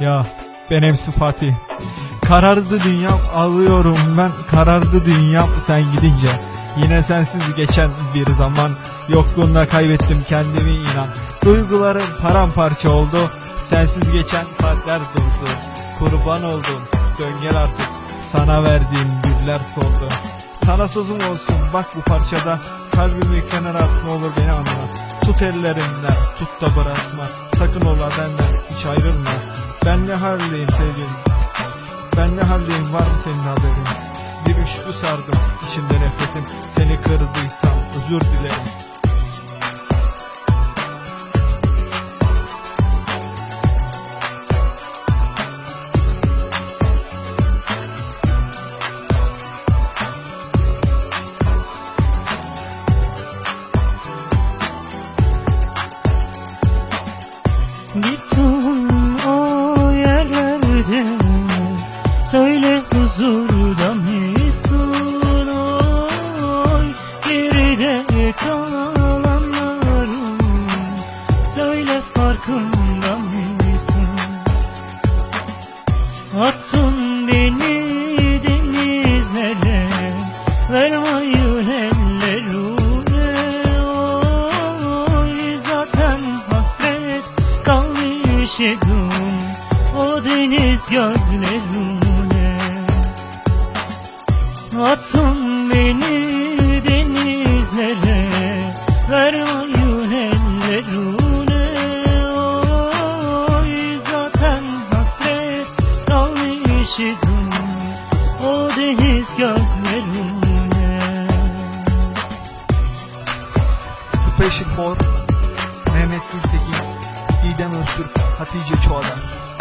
Ya ben MC Fatih. Karardı dünyam alıyorum ben karardı dünyam sen gidince. Yine sensiz geçen bir zaman yokluğunda kaybettim kendimi inan. Duygularım paramparça oldu. Sensiz geçen saatler durdu. Kurban oldum dön gel artık. Sana verdiğim güller soldu. Sana sözüm olsun bak bu parçada Kalbimi kenara at ne olur beni anla Tut ellerimden tut da bırakma Sakın ola benden hiç ayrılma Ben ne haldeyim sevgilim? Ben ne haldeyim var mı senin haberin? Bir üçlü sardım içimde nefretim. Seni kırdıysam özür dilerim. Gittim huzurda mısın? Oy Geride kalanlarım. Söyle farkında mısın? Attın beni denizlere. Vermayın ellerine Oy zaten hasret kalmış idim O deniz gözlerine Attın beni denizlere Vermayın ellerine. Oy zaten hasret kalmış idim O deniz gözlerine. Special for Mehmet Gültekin Didem Öztürk Hatice Çoğadar